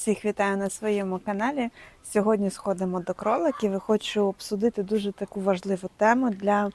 Всіх вітаю на своєму каналі. Сьогодні сходимо до кроликів і хочу обсудити дуже таку важливу тему для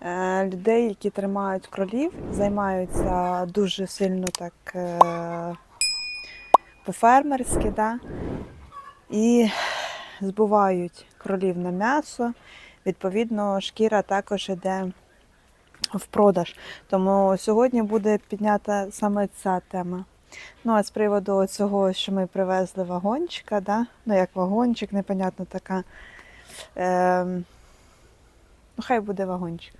е, людей, які тримають кролів, займаються дуже сильно так е, по-фермерськи, да? і збувають кролів на м'ясо. Відповідно, шкіра також йде в продаж. Тому сьогодні буде піднята саме ця тема. Ну, а з приводу цього, що ми привезли вагончика, да? ну як вагончик, непонятно така. Е, ну, хай буде вагончик.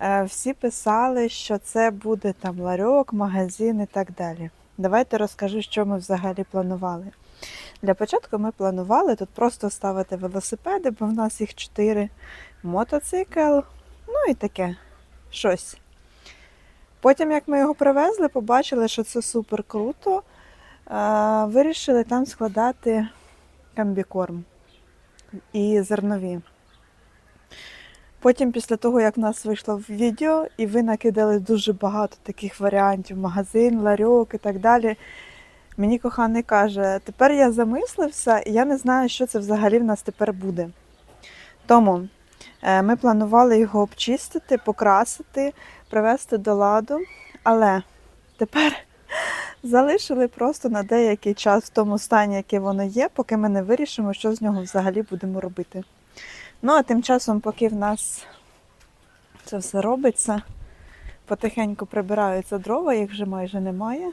Е, всі писали, що це буде там ларьок, магазин і так далі. Давайте розкажу, що ми взагалі планували. Для початку ми планували тут просто ставити велосипеди, бо в нас їх чотири, мотоцикл, ну і таке щось. Потім, як ми його привезли, побачили, що це супер круто. Е, Вирішили там складати комбікорм і зернові. Потім, після того, як в нас вийшло в відео, і ви накидали дуже багато таких варіантів: магазин, ларьок і так далі. Мені коханий каже, тепер я замислився, і я не знаю, що це взагалі в нас тепер буде. Тому е, ми планували його обчистити, покрасити, привести до ладу, але тепер залишили просто на деякий час в тому стані, який воно є, поки ми не вирішимо, що з нього взагалі будемо робити. Ну, а тим часом, поки в нас це все робиться, потихеньку прибираються дрова, їх вже майже немає.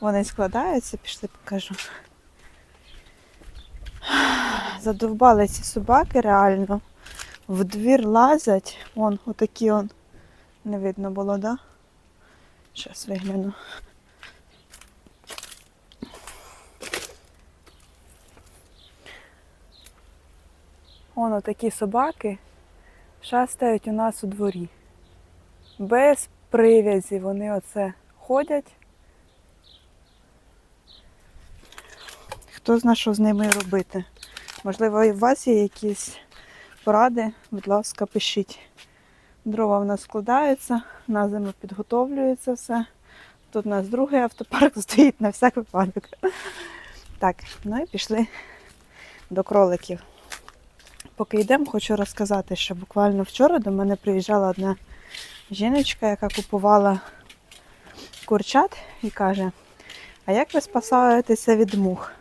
Вони складаються, пішли покажу. Задовбали ці собаки реально. В двір лазять. Вон, отакі он. Не видно було, да? Зараз вигляну. Вон отакі собаки шастають у нас у дворі. Без прив'язі вони оце ходять. Хто знає, що з ними робити? Можливо, і у вас є якісь поради, будь ласка, пишіть. Дрова в нас складаються, на зиму підготовлюється все. Тут у нас другий автопарк стоїть на всяк випадок. Так, ну і пішли до кроликів. Поки йдемо, хочу розказати, що буквально вчора до мене приїжджала одна жіночка, яка купувала курчат і каже: А як ви спасаєтеся від мух?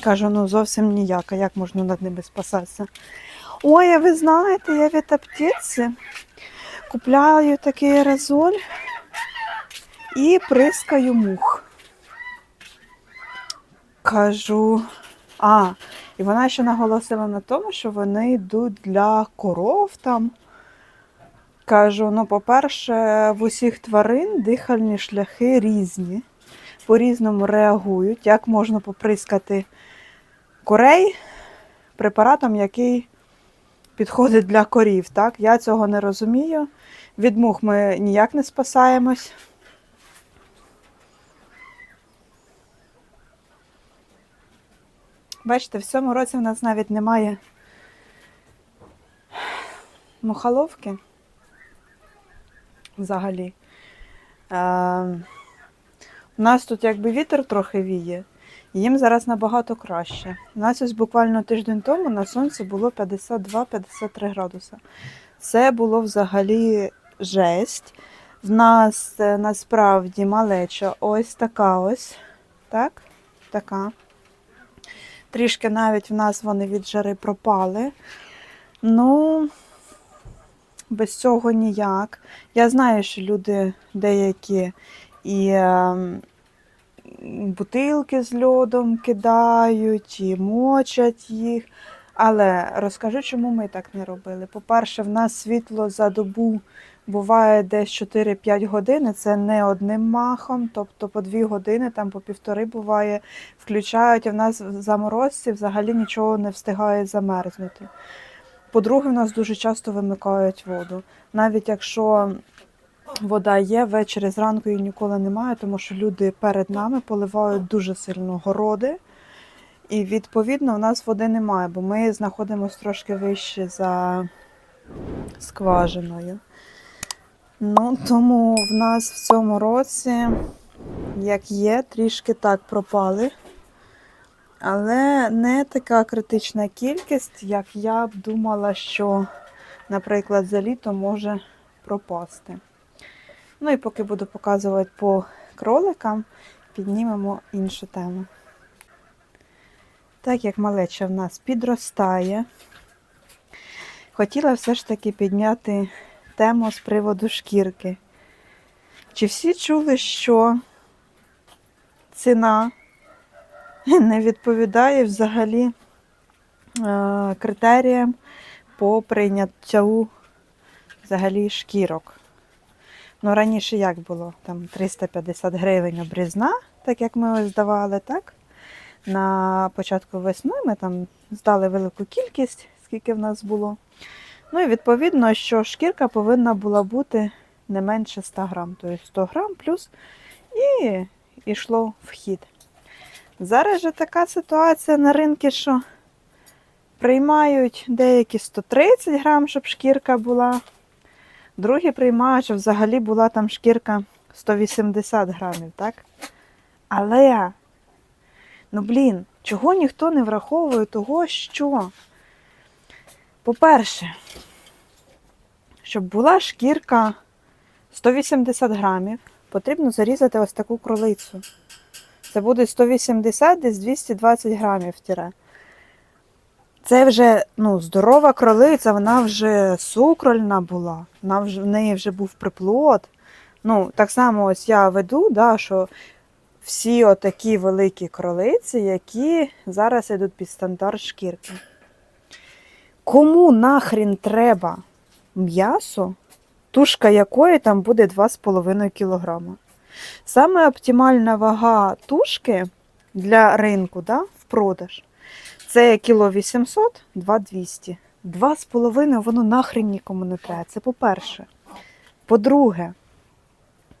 Кажу, ну зовсім ніяк, а як можна над ними спасатися? Ой, а ви знаєте, я від аптеці купляю такий аерозоль і прискаю мух. Кажу, а, і вона ще наголосила на тому, що вони йдуть для коров там. Кажу, ну, по-перше, в усіх тварин дихальні шляхи різні, по-різному реагують. Як можна поприскати корей препаратом, який підходить для корів. Так? Я цього не розумію. Від мух ми ніяк не спасаємось. Бачите, в цьому році в нас навіть немає мухоловки взагалі. Е, у нас тут якби вітер трохи віє, їм зараз набагато краще. У нас ось буквально тиждень тому на сонці було 52-53 градуса. Це було взагалі жесть. В нас е, насправді малеча ось така ось. Так? Така. Трішки навіть в нас вони від жари пропали. Ну, без цього ніяк. Я знаю, що люди деякі і е, бутилки з льодом кидають, і мочать їх. Але розкажу, чому ми так не робили. По-перше, в нас світло за добу буває десь 4-5 годин, це не одним махом, тобто по 2 години, там по півтори буває, включають, і в нас заморозці взагалі нічого не встигає замерзнути. По-друге, в нас дуже часто вимикають воду. Навіть якщо вода є, ввечері зранку її ніколи немає, тому що люди перед нами поливають дуже сильно городи. І відповідно в нас води немає, бо ми знаходимося трошки вище за скважиною. Ну, тому в нас в цьому році як є, трішки так пропали. Але не така критична кількість, як я б думала, що, наприклад, за літо може пропасти. Ну і поки буду показувати по кроликам, піднімемо іншу тему. Так як малеча в нас підростає, хотіла все ж таки підняти тему з приводу шкірки. Чи всі чули, що ціна не відповідає взагалі е, критеріям по прийняттю взагалі шкірок? Ну, раніше як було? Там 350 гривень обрізна, так як ми ось здавали, так? На початку весни ми там здали велику кількість, скільки в нас було. Ну і відповідно, що шкірка повинна була бути не менше 100 грам, тобто 100 грам плюс і йшло в хід. Зараз же така ситуація на ринку, що приймають деякі 130 грам, щоб шкірка була. Другі приймають, щоб взагалі була там шкірка 180 грамів, так? Але, ну блін, чого ніхто не враховує того, що, по-перше, щоб була шкірка 180 грамів, потрібно зарізати ось таку кролицю. Це буде 180 десь 220 грамів тіре. Це вже ну, здорова кролиця, вона вже сукрольна була, вона вже, в неї вже був приплод. Ну, так само ось я веду, да, що всі отакі великі кролиці, які зараз йдуть під стандарт шкірки. Кому нахрін треба м'ясо, тушка якої там буде 2,5 кг? Саме оптимальна вага тушки для ринку да, в продаж це кіло 800, 2200. 2,5 воно нахрен нікому не треба. Це по-перше. По-друге,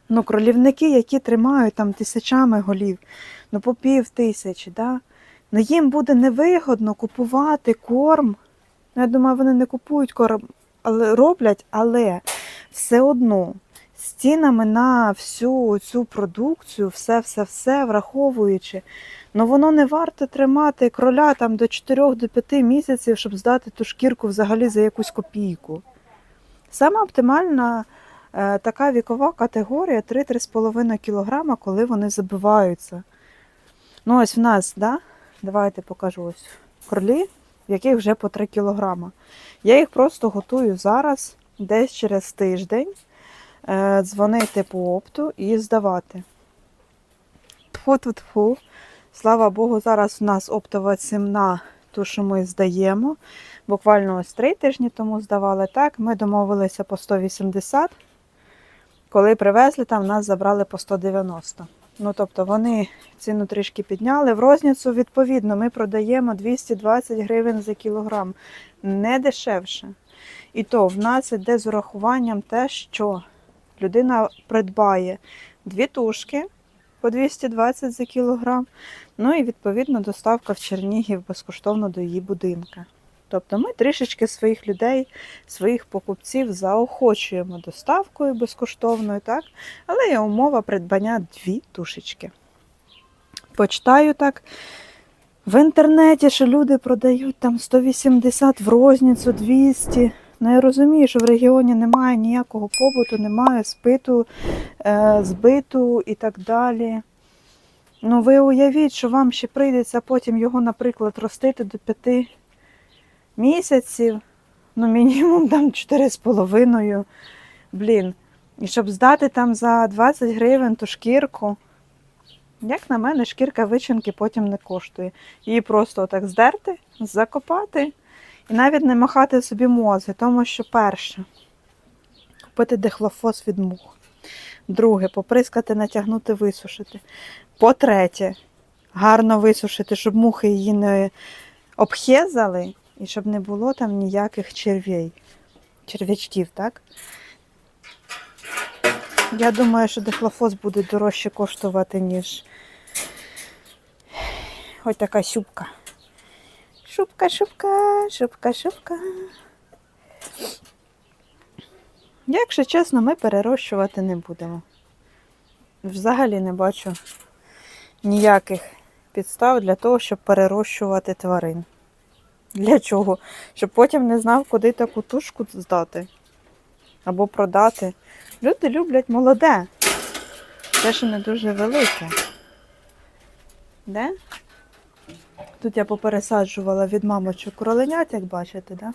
ну, кролівники, які тримають там тисячами голів, ну по пів тисячі, да? ну їм буде невигодно купувати корм. Ну, я думаю, вони не купують корм, але роблять, але все одно з цінами на всю цю продукцію, все-все-все враховуючи, ну воно не варто тримати кроля там до 4-5 місяців, щоб здати ту шкірку взагалі за якусь копійку. Саме оптимальна е, така вікова категорія 3-3,5 кг, коли вони забиваються. Ну, ось в нас, да? давайте покажу ось кролі, в яких вже по 3 кг. Я їх просто готую зараз, десь через тиждень, е, дзвонити по опту і здавати. Тфу-тфу-тфу. Слава Богу, зараз у нас оптова ціна, ту, що ми здаємо. Буквально ось три тижні тому здавали так. Ми домовилися по 180. Коли привезли, там нас забрали по 190. Ну, тобто вони ціну трішки підняли. В розницю, відповідно, ми продаємо 220 гривень за кілограм. Не дешевше. І то в нас іде з урахуванням те, що людина придбає дві тушки по 220 за кілограм. Ну і відповідно доставка в Чернігів безкоштовно до її будинка. Тобто ми трішечки своїх людей, своїх покупців заохочуємо доставкою безкоштовною, так? але є умова придбання дві тушечки. Почитаю так в інтернеті, що люди продають там 180 в розницю, 200. Ну, я розумію, що в регіоні немає ніякого побуту, немає спиту, е, збиту і так далі. Ну, ви уявіть, що вам ще прийдеться потім його, наприклад, ростити до 5 місяців, ну, мінімум там 4,5. Блін. І щоб здати там за 20 гривень ту шкірку. Як на мене, шкірка вичинки потім не коштує. Її просто отак здерти, закопати і навіть не махати собі мозги, тому що перше купити дихлофос від мух. Друге, поприскати, натягнути, висушити. По-третє, гарно висушити, щоб мухи її не обхезали і щоб не було там ніяких червей, черв'ячків, так? Я думаю, що дихлофос буде дорожче коштувати, ніж ось така щупка. Шубка, шубка, шубка, шубка. Якщо чесно, ми перерощувати не будемо. взагалі не бачу ніяких підстав для того, щоб перерощувати тварин. Для чого? Щоб потім не знав, куди таку тушку здати або продати. Люди люблять молоде. Те, що не дуже велике. Де? Тут я попересаджувала від мамочок кроленят, як бачите, да?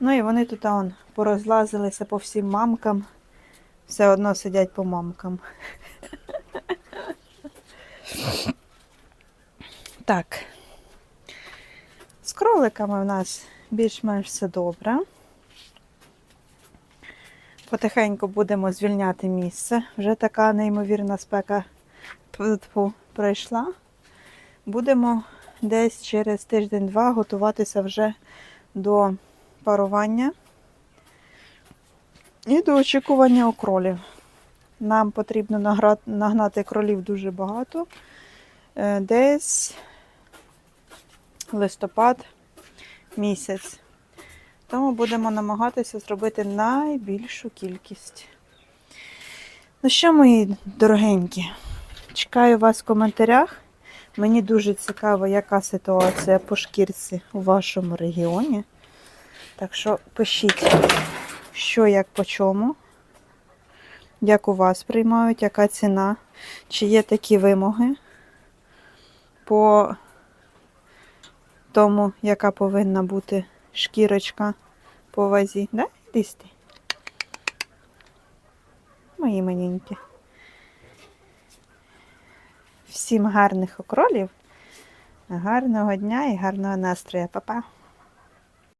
Ну і вони тут он, порозлазилися по всім мамкам. Все одно сидять по мамкам. Так. З кроликами в нас більш-менш все добре. Потихеньку будемо звільняти місце. Вже така неймовірна спека пройшла. Будемо десь через тиждень-два готуватися вже до парування і до очікування окролів. Нам потрібно нагнати кролів дуже багато. Е, Десь листопад місяць. Тому будемо намагатися зробити найбільшу кількість. Ну що, мої дорогенькі, чекаю вас в коментарях. Мені дуже цікаво, яка ситуація по шкірці у вашому регіоні. Так що пишіть, що як по чому, як у вас приймають, яка ціна, чи є такі вимоги по тому, яка повинна бути шкірочка по вазі. Да? Іди сюди. Мої маленькі. Всім гарних окролів, гарного дня і гарного настрою. Па-па!